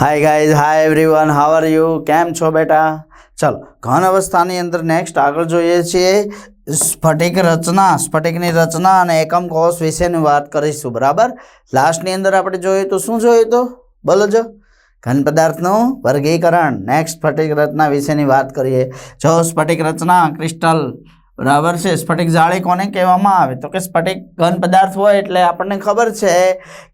Hi guys hi everyone how are you કેમ છો બેટા? ચલો, ઘન અવસ્થાની અંદર નેક્સ્ટ આગળ જોઈએ છીએ સ્ફટિક રચના, સ્ફટિકની રચના અને એકમ કોષ વિશેની વાત કરીશું, બરાબર? લાસ્ટની અંદર આપણે જોઈએ તો શું જોયું તો? બોલો જો. ઘન પદાર્થનું વર્ગીકરણ નેક્સ્ટ સ્ફટિક રચના વિશેની વાત કરીએ. જો સ્ફટિક રચના ક્રિસ્ટલ બરાબર છે. સ્ફટિક જાળી કોને કહેવામાં આવે? તો કે સ્ફટિક ઘન પદાર્થ હોય એટલે આપણને ખબર છે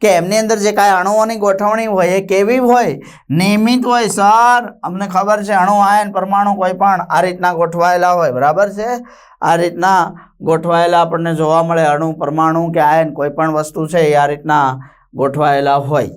કે એમની અંદર જે કાંઈ અણુઓની ગોઠવણી હોય એ કેવી હોય, નિયમિત હોય, સર. અમને ખબર છે અણુ આયન પરમાણુ કોઈ પણ આ રીતના ગોઠવાયેલા હોય. બરાબર છે? આ રીતના ગોઠવાયેલા આપણને જોવા મળે અણુ, પરમાણુ કે આયન કોઈ પણ વસ્તુ છે એ આ રીતના ગોઠવાયેલા હોય.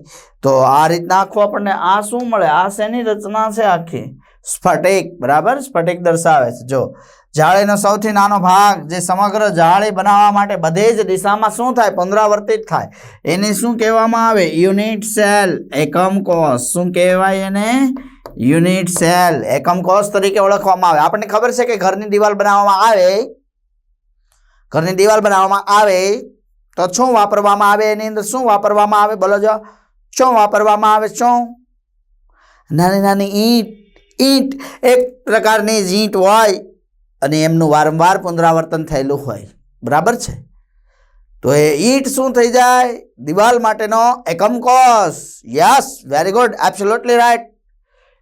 તો આ રીતના આખું આપણને આ શું મળે? આ શેની રચના છે આખી? સ્ફટિક. બરાબર? સ્ફટિક દર્શાવે છે. જો જાળીનો સૌથી નાનો ભાગ જે સમગ્ર જાળી બનાવવા માટે બધે જ દિશામાં શું થાય? પુનરાવર્તિત થાય. એને શું કહેવામાં આવે? યુનિટ સેલ એકમ કોષ. શું કહેવાય એને? યુનિટ સેલ એકમ કોષ તરીકે ઓળખવામાં આવે. આપણને ખબર છે કે ઘરની દિવાલ બનાવવામાં આવે. ઘરની દિવાલ બનાવવામાં આવે તો શું વાપરવામાં આવે? એની અંદર શું વાપરવામાં આવે? બોલો જો. શું વાપરવામાં આવે? શું? નાની નાની ઈંટ. ઈંટ એક પ્રકારની જ ઈંટ હોય. અને એમનું વારંવાર પુનરાવર્તન થયેલું હોય. બરાબર છે? તો એ ઈંટ શું થઈ જાય? દિવાલ માટેનો એકમ કોષ. Yes, very good absolutely right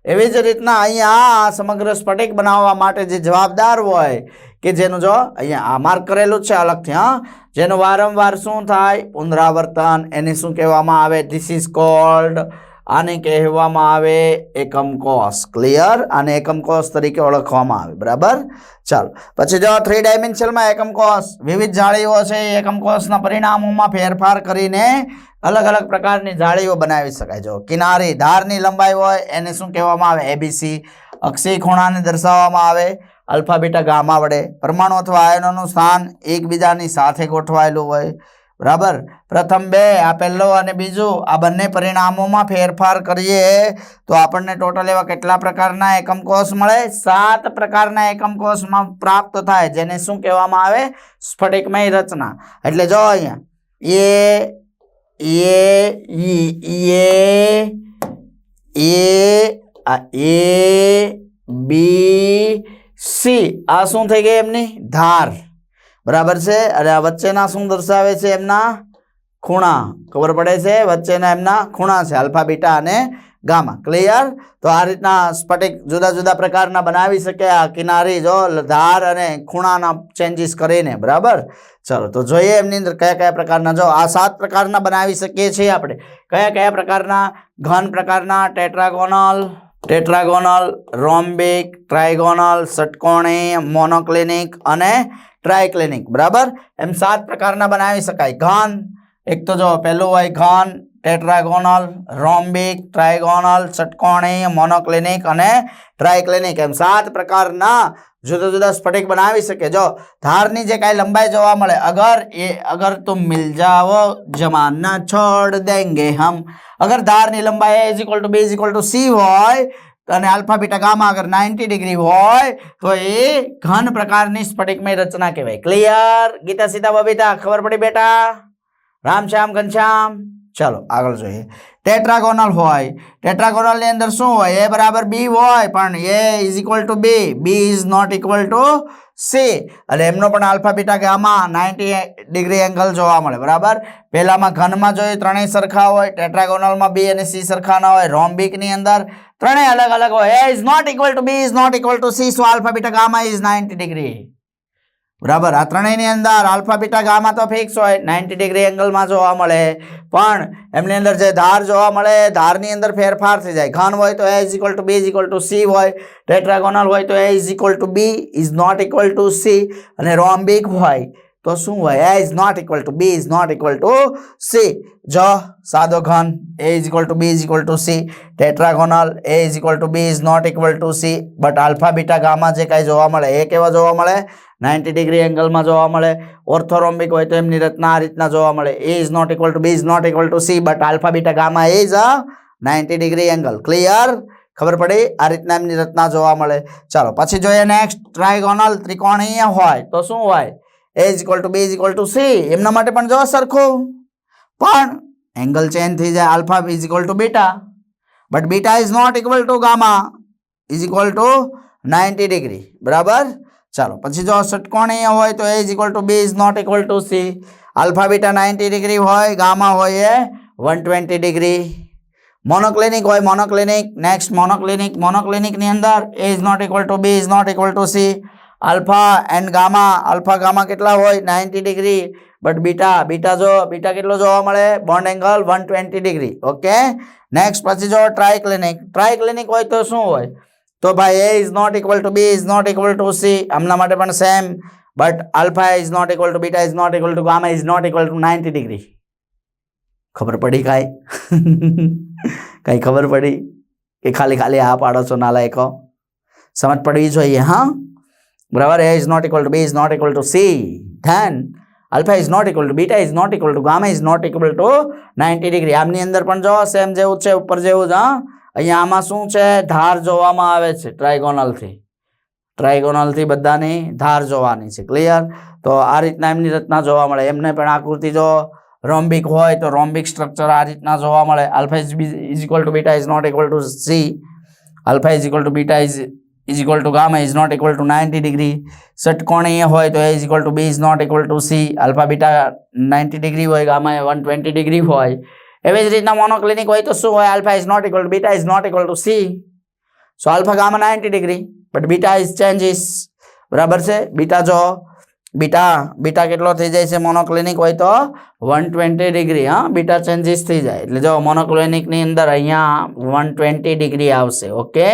એવી જ રીતના અહીંયા સમગ્ર સ્ફટિક બનાવવા માટે જે જવાબદાર હોય, કે જેનું જો અહીંયા આ માર્ક કરેલું છે અલગથી, હા? જેનું વારંવાર શું થાય? પુનરાવર્તન, એને શું કહેવામાં આવે? ધીસ ઇઝ કોલ્ડ આને કહેવામાં આવે એકમ કોષ ક્લિયર આને એકમ કોષ તરીકે ઓળખવામાં આવે, બરાબર? ચાલો, પછી જો થ્રી ડાયમેન્શનમાં એકમ કોષ વિવિધ જાળીઓ છે એકમ કોષના પરિણામોમાં ફેરફાર કરીને અલગ અલગ પ્રકારની જાળીઓ બનાવી શકાય. જો કિનારી ધારની લંબાઈ હોય, એને શું કહેવામાં આવે? એબીસી અક્ષી ખૂણાને દર્શાવવામાં આવે. અલ્ફા બીટા, ગામા વડે. પરમાણુ અથવા આયનોનું સ્થાન એકબીજાની સાથે ગોઠવાયેલું હોય. બરાબર? પ્રથમ બે, આ પહેલો અને બીજું, આ બંને પરિણામોમાં ફેરફાર કરીએ. તો આપણને ટોટલ એવા કેટલા પ્રકારના એકમ કોષ મળે? સાત પ્રકારના એકમ કોષમાં પ્રાપ્ત થાય, જેને શું કહેવામાં આવે? સ્ફટિકમય રચના. એટલે જો અહીંયા, એ એ એ એ, બી, સી, આ શું થઈ ગઈ એમની? ધાર. બરાબર છે? અને આ વચ્ચેના શું દર્શાવે છે એમના? ખૂણા. ખબર પડે છે? વચ્ચેના એમના ખૂણા છે, આલ્ફા, બીટા અને ગામા. ક્લિયર તો આ રીતના સ્ફટિક જુદા જુદા પ્રકારના બનાવી શકે આ કિનારી, જો ધાર અને ખૂણાના ચેન્જીસ કરીને. બરાબર? ચલો, તો જોઈએ એમની અંદર કયા કયા પ્રકારના. જો આ સાત પ્રકારના બનાવી શકીએ છીએ આપણે. કયા કયા પ્રકારના? ઘન પ્રકારના, ટેટ્રાગોનલ ટેટ્રાગોનલ, રોમ્બિક, ટ્રાયગોનલ ષટકોણી મોનોક્લિનિક અને ટ્રાયક્લિનિક બરાબર એમ સાત પ્રકારના બનાવી શકાય ઘન એક તો જો પહેલું હોય ઘન ટેટ્રાગોનલ રોમ્બિક ટ્રાયગોનલ ષટકોણી મોનોક્લિનિક અને ટ્રાયક્લિનિક એમ સાત પ્રકારના જુદા જુદા સ્ફટિક બનાવી શકે જો ધારની જે કાંઈ લંબાઈ જોવા મળે અગર એ અગર તુમ મિલ જાઓ જમાના છોડ દેંગે હમ અગર ધારની લંબાઈ is equal to B is equal to C હોય અને આલ્ફા બીટા ગામા અગર નાઇન્ટી ડિગ્રી હોય, તો એ ઘન પ્રકારની સ્ફટિકમય રચના કહેવાય. ક્લિયર ગીતા સીતા બબીતા, ખબર પડી બેટા? રામશ્યામ ઘનશ્યામ ચાલો, આગળ જોઈએ. ટેટ્રાગોનલ હોય. ટેટ્રાગોનલની અંદર શું હોય? એ બરાબર બી હોય, પણ A is equal to B B is not equal to C અને એમનો પણ alpha beta gamma ninety degree angle જોવા મળે, બરાબર? પહેલામાં ઘનમાં જોઈએ ત્રણેય સરખા હોય, ટેટ્રાગોનલમાં બી અને સી સરખા ના હોય, રોમ્બિકની અંદર ત્રણેય અલગ અલગ હોય. A is not equal to B is not equal to C so alpha beta gamma is ninety degree. બરાબર? આ ત્રણેયની અંદર આલ્ફા, બીટા, ગામા તો ફિક્સ હોય. નાઇન્ટી ડિગ્રી એંગલમાં જોવા મળે. પણ એમની અંદર જે ધાર જોવા મળે, ધારની અંદર ફેરફાર થઈ જાય. ઘન હોય તો A is equal to B is equal to C હોય. ટેટ્રાગોનલ હોય તો A is equal to B is not equal to C અને રોમ્બિક હોય તો શું હોય? A is not equal to B is not equal to C જ સાદો ઘન A is equal to B is equal to C tetragonal A is equal to B is not equal to C but alpha beta gamma જે કાંઈ જોવા મળે, એ કેવા જોવા મળે? નાઇન્ટી ડિગ્રી એંગલમાં જોવા મળે. ઓર્થોરોમ્બિક હોય તો એમની રચના આ રીતના જોવા મળે. A is not equal to B is not equal to C but alpha beta gamma is a ninety degree angle. Clear ખબર પડી? આ રીતના એમની રચના જોવા મળે. ચાલો, પછી જોઈએ નેક્સ્ટ ટ્રાયગોનલ ત્રિકોણીય હોય તો શું હોય? A is equal to B is equal to C એમના માટે પણ જો સરખું. પણ એંગલ ચેન્જ થઈ જાય alpha is equal to beta but beta is not equal to gamma is equal to ninety degree બરાબર? ચાલો, પછી જો ષટકોણીય હોય તો A is equal to B is not equal to C alpha beta ninety degree હોય gamma હોય એ વન ટ્વેન્ટી ડિગ્રી મોનોક્લિનિક હોય મોનોક્લિનિક નેક્સ્ટ મોનોક્લિનિક મોનોક્લિનિકની અંદર A is not equal to B is not equal to C alpha and gamma alpha gamma કેટલા હોય? Ninety degree but beta beta જો beta કેટલો જોવા મળે? Bond angle one twenty degree okay next પછી જો ટ્રાયક્લિનિક ટ્રાયક્લિનિક હોય તો શું હોય? તો ભાઈ A is not equal to B is not equal to C આમના માટે પણ same but alpha is not equal to beta is not equal to gamma is not equal to ninety degree ખબર પડી કાંઈ? કાંઈ ખબર પડી? કે ખાલી ખાલી આ પાડો છો નાલાયકો? સમજ પડવી જોઈએ, હા? બરાબર A is not equal to B is not equal to C then alpha is not equal to beta is not equal to gamma is not equal to ninety degree આમની અંદર પણ જો સેમ જેવું છે, ઉપર જેવું જ, હા? અહીંયા આમાં શું છે? ધાર જોવામાં આવે છે ટ્રાયગોનલથી ટ્રાયગોનલથી બધાની ધાર જોવાની છે ક્લિયર તો આ રીતના એમની રચના જોવા મળે. એમને પણ આકૃતિ જો રોમ્બિક હોય તો રોમ્બિક સ્ટ્રક્ચર આ રીતના જોવા મળે. Alpha is is equal to beta is not equal to C alpha is equal to beta is is equal to gamma is not equal to ninety degree ષટકોણીય હોય તો A is equal to B is not equal to C alpha beta ninety degree હોય gamma એ one twenty degree હોય એવી જ રીતના monoclinic હોય તો શું હોય alpha is not equal beta is not equal to C so alpha gamma ninety degree but beta is changes બરાબર છે? બીટા જો બીટા બીટા કેટલો થઈ જાય છે મોનોક્લિનિક હોય તો વન ટ્વેન્ટી ડિગ્રી હા? બીટા ચેન્જીસ થઈ જાય. એટલે જો મોનોક્લિનિકની અંદર અહીંયા વન ટ્વેન્ટી ડિગ્રી આવશે ઓકે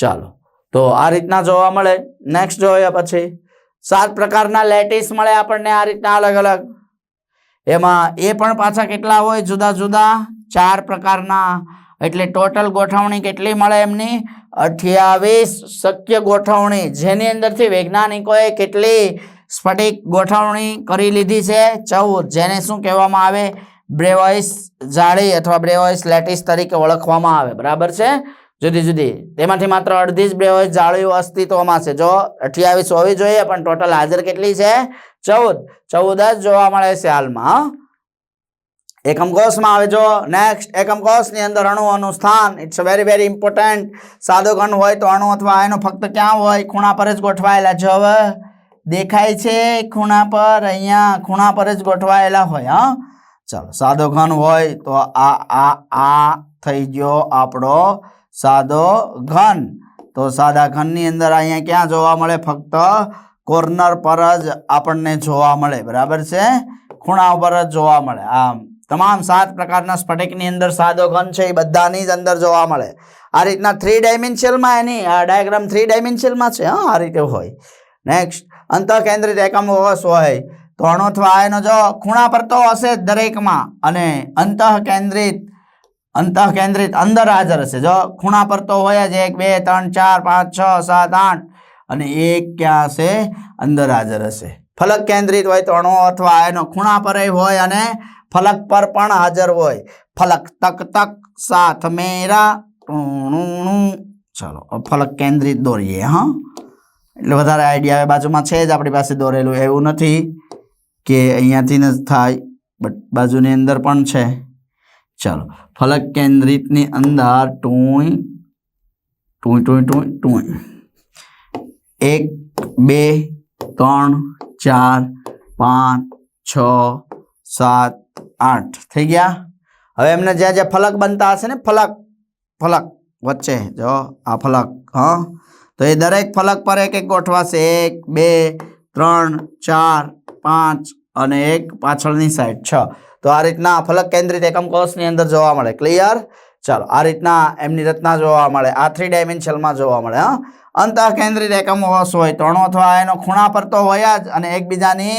ચાલો. તો આ રીતના જોવા મળે. નેક્સ્ટ જોઈએ પછી. સાત પ્રકારના લેટિસ મળે આપણને આ રીતના અલગ અલગ. એમાં એ પણ પાછા કેટલા હોય? જુદા જુદા. ચાર પ્રકારના. એટલે ટોટલ ગોઠવણી કેટલી મળે એમની? અઠ્યાવીસ શક્ય ગોઠવણી. જેની અંદરથી વૈજ્ઞાનિકોએ કેટલી સ્ફટિક ગોઠવણી કરી લીધી છે? ચૌદ. જેને શું કહેવામાં આવે? બ્રેવોઇસ જાળી અથવા બ્રેવોઇસ લેટિસ તરીકે ઓળખવામાં આવે. બરાબર છે? જુદી જુદી. તેમાંથી માત્ર અડધી જ બે હોય, જાળીઓ અસ્તિત્વમાં છે. જો અઠ્યાવીસ હોવી જોઈએ, પણ ટોટલ હાજર કેટલી છે? ચૌદ. ચૌદ જ જોવા મળે છે હાલમાં? એકમ કોષમાં આવે જો નેક્સ્ટ એકમ કોષની અંદર અણુઓનું સ્થાન. ઇટ્સ વેરી વેરી ઇમ્પોર્ટન્ટ સાદો ઘન હોય તો અણુ અથવા આયનો ફક્ત ક્યાં હોય? ખૂણા પર જ ગોઠવાયેલા છે હવે. દેખાય છે ખૂણા પર, અહીંયા ખૂણા પર જ ગોઠવાયેલા હોય, હા. ચાલો સાદો ઘન હોય તો આ આ આ થઈ ગયો આપણો સાદો ઘન. તો સાદા ઘનની અંદર અહીંયા ક્યાં જોવા મળે? ફક્ત કોર્નર પર જ આપણને જોવા મળે. બરાબર છે? ખૂણા ઉપર જ જોવા મળે. આમ, તમામ સાત પ્રકારના સ્ફટિકની અંદર સાદો ઘન છે, એ બધાની જ અંદર જોવા મળે. આ રીતના થ્રી ડાયમેન્શિયલમાં એની, આ ડાયાગ્રામ થ્રી ડાયમેન્શિયલમાં છે, હા, આ રીતે હોય. નેક્સ્ટ અંતઃકેન્દ્રિત એકમ કોષ હોય. તો અણુ અથવા આયનો જો ખૂણા પર તો હશે જ દરેકમાં. અને અંતઃ કેન્દ્રિત અંતઃ કેન્દ્રિત અંદર હાજર હશે જો ખૂણા પર તો હોય જ એક, બે, ત્રણ, ચાર, પાંચ, છ, સાત, આઠ અને એક ક્યાં હશે? અંદર હાજર હશે ફલક કેન્દ્રિત હોય તો અણુ અથવા આયનો ખૂણા પર હોય અને ફલક પર પણ હાજર હોય. ફલક તક તક, સાથ, મેરા ચલો ફલક કેન્દ્રિત દોરીએ, હા. એટલે વધારે આઈડિયા આવે, બાજુમાં છે જ આપણી પાસે દોરેલું, એવું નથી કે અહીંયાથી જ થાય, બટ બાજુની અંદર પણ છે. ચાલો ફલક કેન્દ્રિતની અંદર ટુઈ ટુઈ ટુઈ ટુઈ ટુઈ એક બે ત્રણ ચાર પાંચ છ સાત આઠ થઈ ગયા હવે એમને જ્યાં જ્યાં ફલક બનતા હશે ને ફલક ફલક વચ્ચે જો આ ફલક હા તો એ દરેક ફલક પર એક એક ગોઠવાશે એક બે ત્રણ ચાર પાંચ અને એક પાછળની સાઈડ છ તો આ રીતના ફલક કેન્દ્રિત એકમ કોષની અંદર જોવા મળે. ક્લિયર ચાલો, આ રીતના એમની રચના જોવા મળે. આ થ્રી ડાયમેન્શનમાં જોવા મળે, હા. અંતઃ કેન્દ્રિત એકમ કોષ હોય ત્રણો અથવા એનો ખૂણા પર તો હોય જ અને એકબીજાની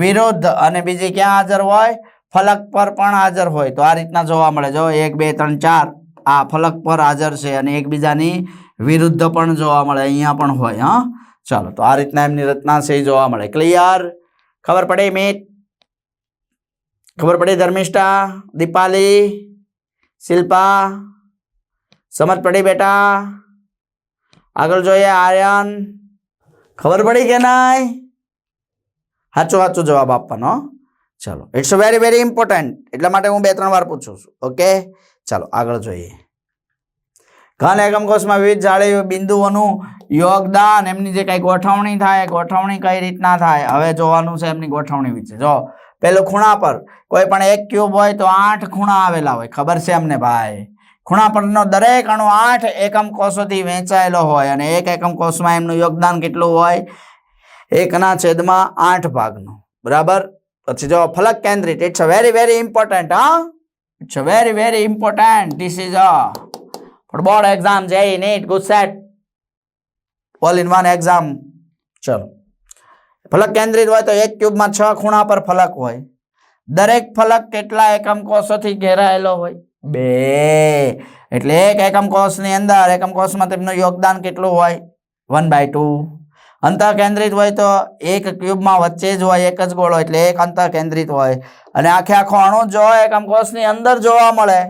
વિરુદ્ધ અને બીજી ક્યાં હાજર હોય? ફલક પર પણ હાજર હોય. તો આ રીતના જોવા મળે. જો એક, બે, ત્રણ, ચાર આ ફલક પર હાજર છે અને એકબીજાની વિરુદ્ધ પણ જોવા મળે. અહીંયા પણ હોય, હા. ચાલો, તો આ રીતના એમની રચના છે જોવા મળે. ક્લિયર ખબર પડે, મિત? ખબર પડી ધર્મિષ્ઠા, દીપાલી, શિલ્પા સમજ પડી બેટા, આગળ જોઈએ આર્યન. ખબર પડી કે નહીં? સાચું સાચું જવાબ આપવાનો. ચાલો ઇટ્સ વેરી વેરી ઇમ્પોર્ટન્ટ એટલા માટે હું બે, ત્રણ વાર પૂછું છું, ઓકે? ચાલો, આગળ જોઈએ. ઘન એકમ કોષમાં વિવિધ જાળી બિંદુઓનું યોગદાન. એમની જે કંઈ ગોઠવણી થાય, ગોઠવણી કઈ રીતના થાય? હવે જોવાનું છે એમની ગોઠવણી વિશે. જો પેલું ખૂણા પર. કોઈ પણ એક ક્યુબ હોય તો આઠ ખૂણા આવેલા હોય. ખબર છે અમને ભાઈ? ખૂણા પરનો દરેક અણુ આઠ એકમ કોષોથી વહેંચાયેલો હોય અને એક એકમ કોષમાં એમનું યોગદાન કેટલું હોય? એકના છેદમાં આઠ ભાગનું. બરાબર? પછી જો ફલક કેન્દ્રિત. It's a very very important હા? It's a very very important this is a football exam JEE NEET GUJCET all in one exam ચલો. ફલક કેન્દ્રિત હોય તો એક ક્યુબમાં છ ખૂણા પર ફલક હોય. દરેક ફલક કેટલા એકમ કોષોથી ઘેરાયેલો હોય? બે. એટલે એક એકમ કોષની અંદર, એકમ કોષમાં તેમનું યોગદાન કેટલું હોય? One by two. અંતઃ કેન્દ્રિત હોય તો એક ક્યુબમાં વચ્ચે જ હોય, એક જ ગોળો, એટલે એક અંતઃ કેન્દ્રિત હોય. અને આખે આખો અણુ જો એકમ કોષની અંદર જોવા મળે.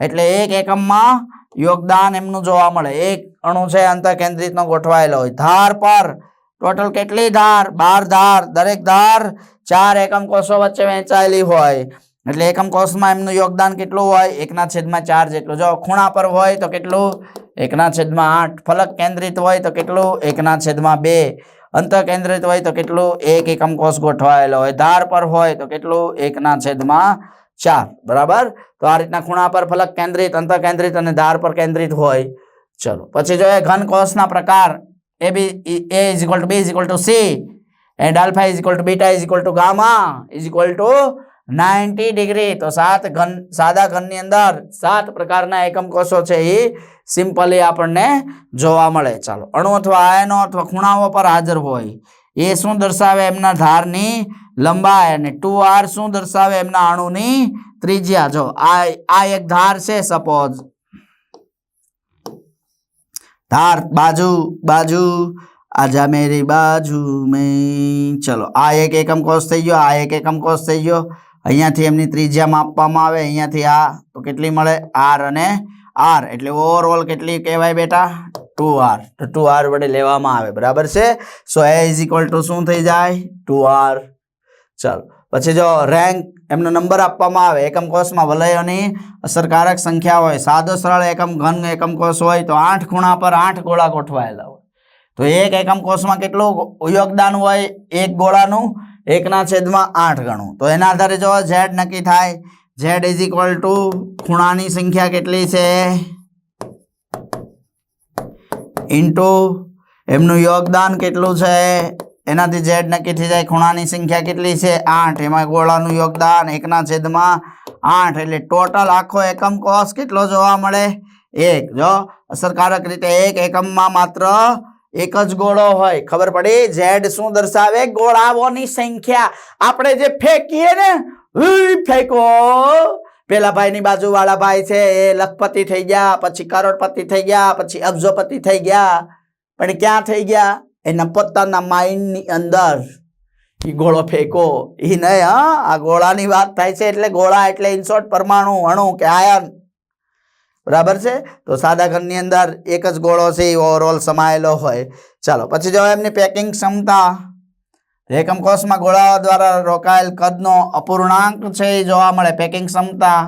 એટલે એક એકમમાં યોગદાન એમનું જોવા મળે. એક અણુ છે અંતઃ કેન્દ્રિતનો ગોઠવાયેલો હોય. ધાર પર ટોટલ કેટલી ધાર? બાર ધાર. દરેક ધાર ચાર એકમ કોષો વચ્ચે વહેંચાયેલી હોય. એટલે એકમ કોષમાં એમનું યોગદાન કેટલું હોય? એકના છેદમાં ચાર જેટલું. જો ખૂણા પર હોય તો કેટલું? એકના છેદમાં આઠ. ફલક કેન્દ્રિત હોય તો કેટલું? એકના છેદમાં બે. અંત કેન્દ્રિત હોય તો કેટલું? એક એકમ કોષ ગોઠવાયેલો હોય. ધાર પર હોય તો કેટલું? એકના છેદમાં ચાર. બરાબર? તો આ રીતના ખૂણા પર ફલક કેન્દ્રિત, અંત કેન્દ્રિત અને ધાર પર કેન્દ્રિત હોય. ચલો. પછી જોઈએ ઘન કોષના પ્રકાર. A B A is equal to B is equal to C and alpha is equal to beta is equal to gamma is equal to ninety degree તો સાત ઘન, સાદા ઘનની અંદર સાત પ્રકારના એકમ કોષો છે એ સિમ્પલી આપણને જોવા મળે. ચાલો, અણુ અથવા આયનો અથવા ખૂણાઓ પર હાજર હોય. એ શું દર્શાવે એમના ધારની લંબાઈ અને ટુ આર શું દર્શાવે એમના અણુની ત્રિજ્યા? જો, આ આ એક ધાર છે સપોઝ ધાર બાજુ બાજુ, આજા મેરી બાજુ મેં. ચલો, આ એક એકમ કોષ થઈ ગયો, આ એક એકમ કોષ થઈ ગયો. અહીંયાથી એમની ત્રિજ્યા માપવામાં આવે, અહીંયાથી આ, તો કેટલી મળે? આર અને આર. એટલે ઓવરઓલ કેટલી કહેવાય બેટા? Two R. તો ટુ આર વડે લેવામાં આવે, બરાબર છે? So A is equal to શું થઈ જાય? Two R. ચાલો. પછી જો રેન્ક એમનો નંબર આપવામાં આવે, એકમ કોષમાં વલયોની અસરકારક સંખ્યા હોય, સાદો સરળ એકમ, ઘન એકમ કોષ હોય, તો આઠ ખૂણા પર આઠ ગોળા ગોઠવાયેલા હોય. તો એક એકમ કોષમાં કેટલું યોગદાન હોય? એક ગોળાનું, એકના છેદમાં આઠ ગણું. તો એના આધારે જો ઝેડ નક્કી થાય ઝેડ ઇઝ ઇક્વલ ટુ ખૂણાની સંખ્યા કેટલી છે? ઇન્ટુ એમનું યોગદાન કેટલું છે? એનાથી ઝેડ નક્કી થઈ જાય. ખૂણાની સંખ્યા કેટલી છે? આઠ. એમાં ગોળાનું યોગદાન એકના છેદમાં આઠ. એટલે ટોટલ આખો એકમ કોષ કેટલો જોવા મળે? એક. જો અસરકારક રીતે એક એકમમાં માત્ર એક જ ગોળો હોય. ખબર પડી? ઝેડ શું દર્શાવે? ગોળાઓની સંખ્યા. આપણે જે ફેંકીએ ને ફેંકો. પેલા ભાઈની બાજુ વાળા ભાઈ છે, એ લખપતિ થઈ ગયા, પછી કરોડપતિ થઈ ગયા, પછી અબજોપતિ થઈ ગયા. પણ ક્યાં થઈ ગયા? એના પોતાના માઇન્ડની અંદર એ ગોળો ફેંકો. એ નહીં, હા, આ ગોળાની વાત થાય છે એટલે ગોળા એટલે ઇન્સોર્ટ પરમાણુ, અણુ કે આયન બરાબર છે? તો સાદા ઘરની અંદર એક જ ગોળો છે એ ઓવરઓલ સમાયેલો હોય. ચાલો, પછી જો એમની પેકિંગ ક્ષમતા. એકમ કોષમાં ગોળાઓ દ્વારા રોકાયેલ કદનો અપૂર્ણાંક છે, એ જોવા મળે. પેકિંગ ક્ષમતા.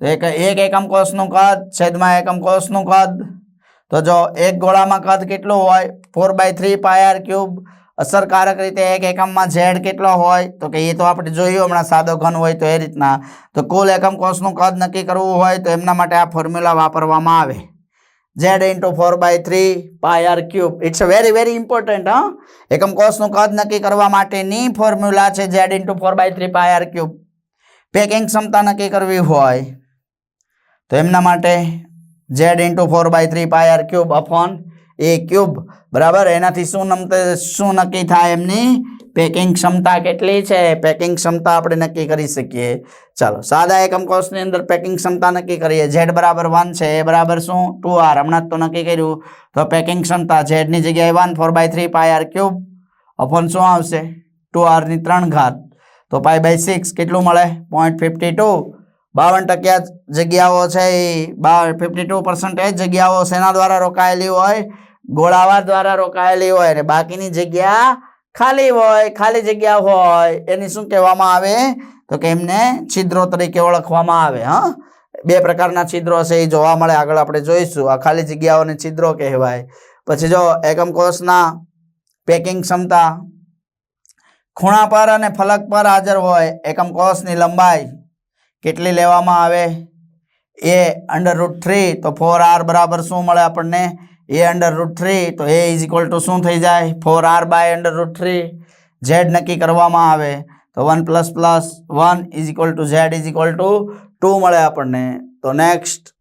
એક એક એકમ કોષનું કદ, છેદમાં એકમ કોષનું કદ. તો જો એક ગોળામાં કદ કેટલું હોય? Four by three pi r cube અસરકારક રીતે એક એકમમાં ઝેડ કેટલો હોય? તો કે એ તો આપણે જોયું હમણાં સાદો ઘન હોય તો એ રીતના. તો કુલ એકમ કોષનું કદ નક્કી કરવું હોય તો એમના માટે આ ફોર્મ્યુલા વાપરવામાં આવે. Z into four by three pi r cube it's very very important હા? એકમ કોષનું કદ નક્કી કરવા માટેની ફોર્મ્યુલા છે Z into four by three pi r cube packing ક્ષમતા નક્કી કરવી હોય તો એમના માટે Z into four by three pi R cube upon A cube બરાબર? એનાથી શું શું નક્કી થાય એમની? પેકિંગ ક્ષમતા કેટલી છે? પેકિંગ ક્ષમતા આપણે નક્કી કરી શકીએ. ચાલો, સાદા એકમ કોષની અંદર પેકિંગ ક્ષમતા નક્કી કરીએ. ઝેડ બરાબર વન છે. એ બરાબર શું? ટુ આર હમણાં તો નક્કી કર્યું. તો પેકિંગ ક્ષમતા ઝેડની જગ્યાએ one four by three pi R cube upon શું આવશે? ટુ આરની ત્રણ ઘાત. તો પાય બાય સિક્સ કેટલું મળે? પોઈન્ટ ફિફ્ટી ટુ બાવન ટકા જગ્યાઓ છે એ. બાર ફિફ્ટી ટુ પર્સન્ટેજ જગ્યાઓ શેના દ્વારા રોકાયેલી હોય? ગોળાવા દ્વારા રોકાયેલી હોય અને બાકીની જગ્યા ખાલી હોય, ખાલી જગ્યા હોય, એની શું કહેવામાં આવે? તો કે એમને છિદ્રો તરીકે ઓળખવામાં આવે, હા? બે પ્રકારના છિદ્રો છે એ જોવા મળે. આગળ આપણે જોઈશું. આ ખાલી જગ્યાઓને છિદ્રો કહેવાય. પછી જો એકમ કોષના પેકિંગ ક્ષમતા, ખૂણા પર અને ફલક પર હાજર હોય, એકમ કોષની લંબાઈ કેટલી લેવામાં આવે? એ અંડર રૂટ થ્રી તો ફોર આર બરાબર શું મળે આપણને? એ અંડર રૂટ થ્રી તો એ ઇઝ ઇક્વલ ટુ શું થઈ જાય? Four R by under root three Z નક્કી કરવામાં આવે. તો one plus plus one is equal to Z is equal to two મળે આપણને. તો નેક્સ્ટ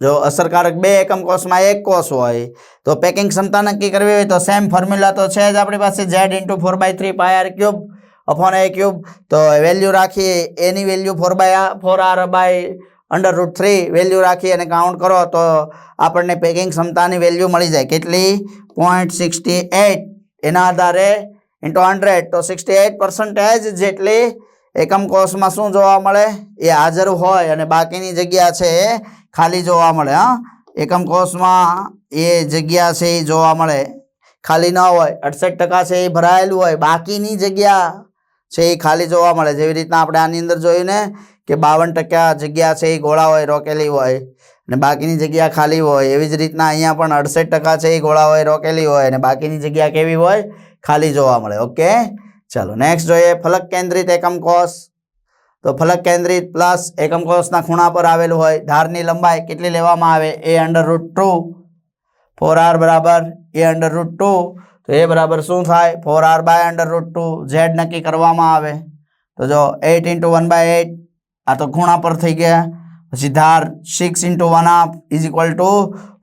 જો અસરકારક બે એકમ કોષમાં એક કોષ હોય, તો પેકિંગ ક્ષમતા નક્કી કરવી હોય તો સેમ ફોર્મ્યુલા તો છે જ આપણી પાસે. Z into four by three pi R cube upon A cube તો વેલ્યુ રાખીએ એની value four by four R by under root three value રાખી અને કાઉન્ટ કરો, તો આપણને પેકિંગ ક્ષમતાની વેલ્યુ મળી જાય. કેટલી? પોઈન્ટ સિક્સટી એટ એના આધારે ઇન્ટુ હંડ્રેડ તો સિક્સટી એટ પર્સન્ટેજ જેટલી એકમ કોષમાં શું જોવા મળે? એ હાજર હોય અને બાકીની જગ્યા છે એ ખાલી જોવા મળે, હા? એકમ કોષમાં એ જગ્યા છે એ જોવા મળે. ખાલી ન હોય, અડસઠ ટકા છે એ ભરાયેલું હોય. બાકીની જગ્યા છે એ ખાલી જોવા મળે જેવી રીતના આપણે આની અંદર જોયું ને કે બાવન ટકા જગ્યા છે એ ગોળા હોય, રોકેલી હોય અને બાકીની જગ્યા ખાલી હોય. એવી જ રીતના અહીંયા પણ અડસઠ ટકા છે એ ગોળા હોય, રોકેલી હોય અને બાકીની જગ્યા કેવી હોય, ખાલી જોવા મળે. ઓકે? ચાલો, નેક્સ્ટ જોઈએ ફલક કેન્દ્રિત એકમ કોષ. તો ફલક કેન્દ્રિત પ્લસ એકમ કોષના ખૂણા પર આવેલું હોય. ધારની લંબાઈ કેટલી લેવામાં આવે? A under root two. Four R બરાબર એ અંડર રૂટ ટુ. તો એ બરાબર શું થાય? Four R by under root two Z નક્કી કરવામાં આવે. તો જો eight into one by eight આ તો ખૂણા પર થઈ ગયા. પછી ધાર six into one half is equal to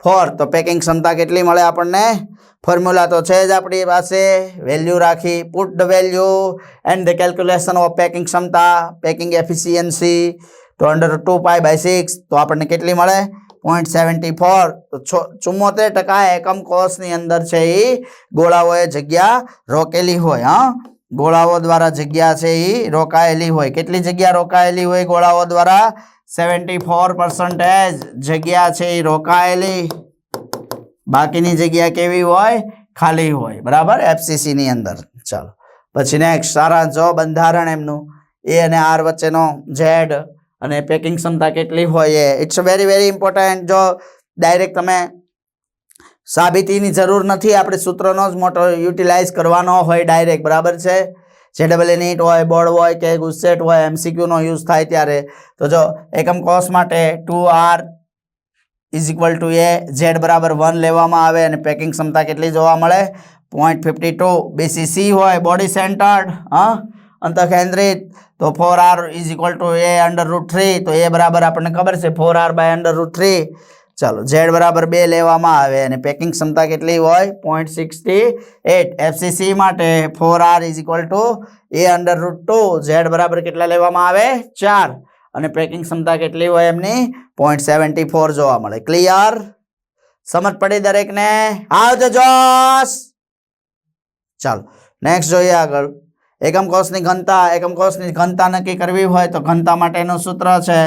four તો પેકિંગ ક્ષમતા કેટલી મળે આપણને? ફોર્મ્યુલા તો છે જ આપણી પાસે. Value rakhi put the value and the calculation of packing ક્ષમતા પેકિંગ એફિશિયન્સી તો under two pi by six તો આપણને કેટલી મળે? પોઈન્ટ સેવન્ટી ફોર ચુમ્મોતેર ટકા એકમ કોષની અંદર છે એ ગોળાઓએ જગ્યા રોકેલી હોય, હા. ગોળાઓ દ્વારા જગ્યા છે એ રોકાયેલી હોય. કેટલી જગ્યા રોકાયેલી હોય ગોળાઓ દ્વારા? સેવન્ટી ફોર પર્સન્ટેજ જગ્યા છે એ રોકાયેલી. બાકીની જગ્યા કેવી હોય? ખાલી હોય. બરાબર? એફસીસીની અંદર. ચાલો. પછી નેક્સ્ટ સારા જો બંધારણ એમનું. એ અને આર વચ્ચેનો ઝેડ અને પેકિંગ ક્ષમતા કેટલી હોય એ. ઇટ્સ વેરી વેરી ઇમ્પોર્ટન્ટ જો ડાયરેક્ટ તમે સાબિતીની જરૂર નથી, આપણે સૂત્રનો જ મોટો યુટિલાઇઝ કરવાનો હોય ડાયરેક્ટ બરાબર છે? જે ડબલ નીટ હોય બોર્ડ હોય કે ગુસ્સેટ હોય એમસીક્યુનો યુઝ થાય ત્યારે. તો જો એકમ કોષ માટે two r is equal to a z બરાબર વન લેવામાં આવે અને પેકિંગ ક્ષમતા કેટલી જોવા મળે? પોઈન્ટ ફિફ્ટી ટુ બીસીસી હોય બોડી સેન્ટર્ડ હા? અંતકેન્દ્રિત તો four R is equal to A under root three તો એ બરાબર આપણને ખબર છે four R by under root three ચાલો ઝેડ બરાબર બે લેવામાં આવે અને પેકિંગ ક્ષમતા કેટલી હોય? પોઈન્ટ સિક્સટી એટ એફસીસી માટે four R is equal to a under root two z બરાબર કેટલા લેવામાં આવે? ચાર. અને પેકિંગ ક્ષમતા કેટલી હોય એમની? પોઈન્ટ સેવન્ટી ફોર જોવા મળે. ક્લિયર સમજ પડી દરેકને? આવજો જોશ. ચાલો નેક્સ્ટ જોઈએ આગળ. એકમ કોષની ઘનતા, એકમ કોષની ઘનતા નક્કી કરવી હોય તો ઘનતા માટેનું સૂત્ર છે.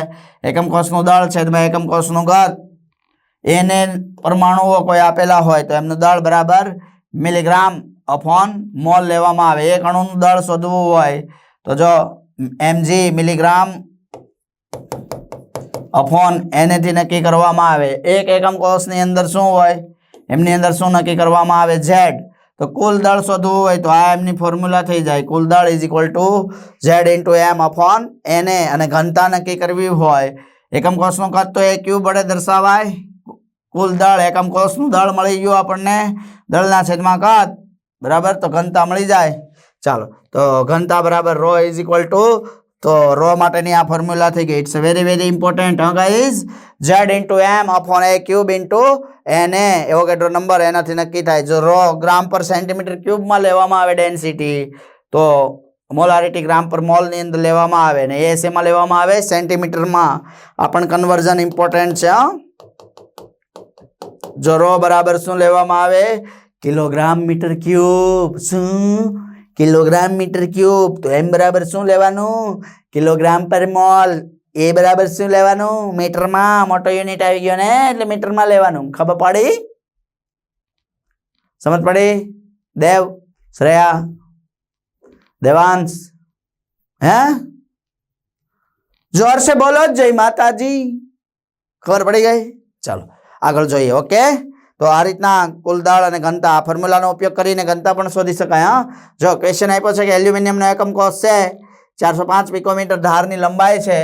એકમ કોષનું દળ છે તો એકમ કોષનું ઘર એને પરમાણુઓ કોઈ આપેલા હોય તો એમનું દળ બરાબર મિલીગ્રામ અફોન મોલ લેવામાં આવે. એક અણુનું દળ શોધવું હોય તો જો એમજી મિલીગ્રામ અફોન એનેથી નક્કી કરવામાં આવે. એક એકમ કોષની અંદર શું હોય? એમની અંદર શું નક્કી કરવામાં આવે? ઝેડ તો કુલ દળ શોધવું હોય તો આ એમની ફોર્મ્યુલા થઈ જાય. કુલ દળ is equal to Z into M upon એને અને ઘનતા નક્કી કરવી હોય. એકમ કોષનું કદ તો એ ક્યુ વડે દર્શાવાય. કુલ દળ, એકમ કોષનું દળ મળી ગયું આપણને. દળના છેદમાં કદ બરાબર? તો ઘનતા મળી જાય. ચાલો. તો ઘનતા બરાબર રો ઇઝ ઇક્વલ ટુ તો રો માટેની આ ફોર્મ્યુલા થઈ ગઈ. ઇટ્સ વેરી વેરી ઇમ્પોર્ટન્ટ હા guys Z into M upon A cube into N A એવો કેટલો નંબર એનાથી નક્કી થાય. જો રો ગ્રામ પર સેન્ટીમીટર ક્યુબમાં લેવામાં આવે ડેન્સિટી તો મોલારિટી ગ્રામ પર મોલની અંદર લેવામાં આવે ને એ શેમાં લેવામાં આવે સેન્ટીમીટરમાં આ પણ કન્વર્ઝન ઇમ્પોર્ટન્ટ છે જો રો બરાબર શું લેવામાં આવે? કિલોગ્રામ મીટર ક્યુબ શું? किलोग्राम मीटर क्यूब तो एम बराबर शू ले किलोग्राम पर मोल, ए बराबर शू ले मीटर में, मोटो यूनिट आई गए मीटर में ले खबर पड़ी? समझ पड़ी? देव, श्रेया, देवांश, है? ज़ोर से बोलो, जय माता खबर पड़ी गई? चलो आगे ओके? તો આ રીતના કુલ દળ અને ઘનતા, આ ફોર્મ્યુલાનો ઉપયોગ કરીને ઘનતા પણ શોધી શકાય, હા. જો ક્વેશ્ચન આપ્યો છે કે એલ્યુમિનિયમનો એકમ કોષ છે, ચારસો પાંચ પિકોમીટર ધારની લંબાઈ છે,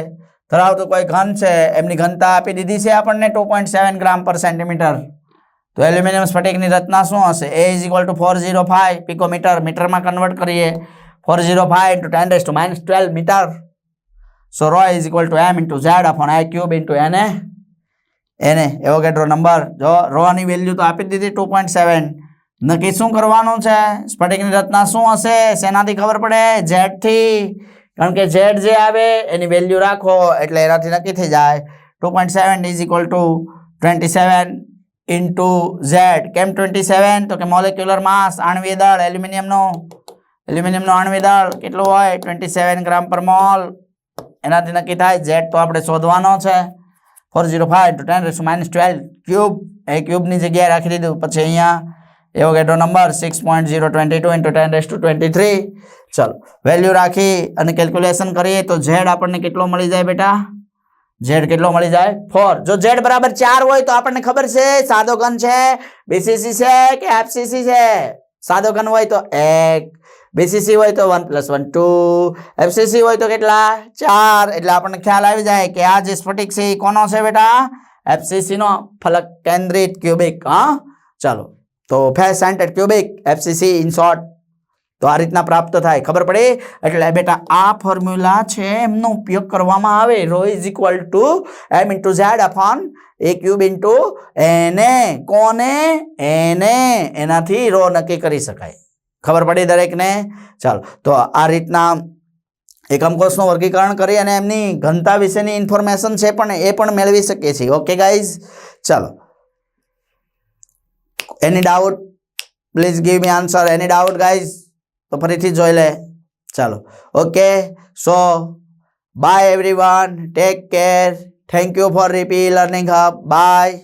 ધરાવતું કોઈ ઘન છે, એમની ઘનતા આપી દીધી છે આપણને ટુ પોઈન્ટ સેવન ગ્રામ પર સેન્ટીમીટર તો એલ્યુમિનિયમ સ્ફટિકની રચના શું હશે? A is equal to four zero five picometre મીટરમાં કન્વર્ટ કરીએ four zero five into ten raise to minus twelve metre. So rho is equal to M into Z upon I cube into એને એને Avogadro number. જો રોની value તો આપી દીધી two point સેવન નક્કી શું કરવાનું છે? સ્ફટિકની રચના શું હશે? શેનાથી ખબર પડે? ઝેડથી કારણ કે ઝેડ જે આવે, એની વેલ્યુ રાખો, એટલે એનાથી નક્કી થઈ જાય. Two point seven is equal to twenty seven into Z કેમ ટ્વેન્ટી સેવન તો કે મોલેક્યુલર માસ આણવી દળ, એલ્યુમિનિયમનો. એલ્યુમિનિયમનો આણવી દળ કેટલું હોય? ટ્વેન્ટી સેવન ગ્રામ પર મોલ એનાથી નક્કી થાય ઝેડ તો આપણે શોધવાનો છે. Four zero five two ten raise minus twelve cube. એ ક્યુબની જગ્યાએ રાખી દીધું. પછી અહીંયા એવો ગેટો number six point zero twenty two into ten raise to twenty three. ચલો, વેલ્યુ રાખી અને કેલ્ક્યુલેશન કરીએ તો ઝેડ આપણને કેટલો મળી જાય બેટા? ઝેડ કેટલો મળી જાય? ફોર. જો ઝેડ બરાબર ચાર હોય તો આપણને ખબર છે સાદો ઘન છે બીસીસી છે કે એફસીસી છે? સાદો ઘન હોય તો એક બીસીસી હોય તો one plus one two FCC હોય તો કેટલા? ચાર. એટલે આપણને ખ્યાલ આવી જાય કે આ જે સ્ફટિક છે એ કોનો છે બેટા? એફસીસી નો ફલક કેન્દ્રિત ક્યુબિક, હા? ચાલો. તો face centred cubic FCC in short તો આ રીતના પ્રાપ્ત થાય, ખબર પડે? એટલે બેટા, આ ફોર્મ્યુલા છે એમનો ઉપયોગ કરવામાં આવે. Rho is equal to M into Z upon a cube into એને કોને? એને એનાથી રો નક્કી કરી શકાય. ખબર પડી દરેકને? ચાલો, તો આ રીતના એકમ કોષનું વર્ગીકરણ કરી અને એમની ઘનતા વિશેની ઇન્ફોર્મેશન છે પણ એ પણ મેળવી શકીએ છીએ. ઓકે ગાઈઝ ચાલો. Any doubt please give me answer any doubt guys તો ફરીથી જોઈ લે. ચાલો. Okay so bye everyone take care thank you for રીપી learning hub by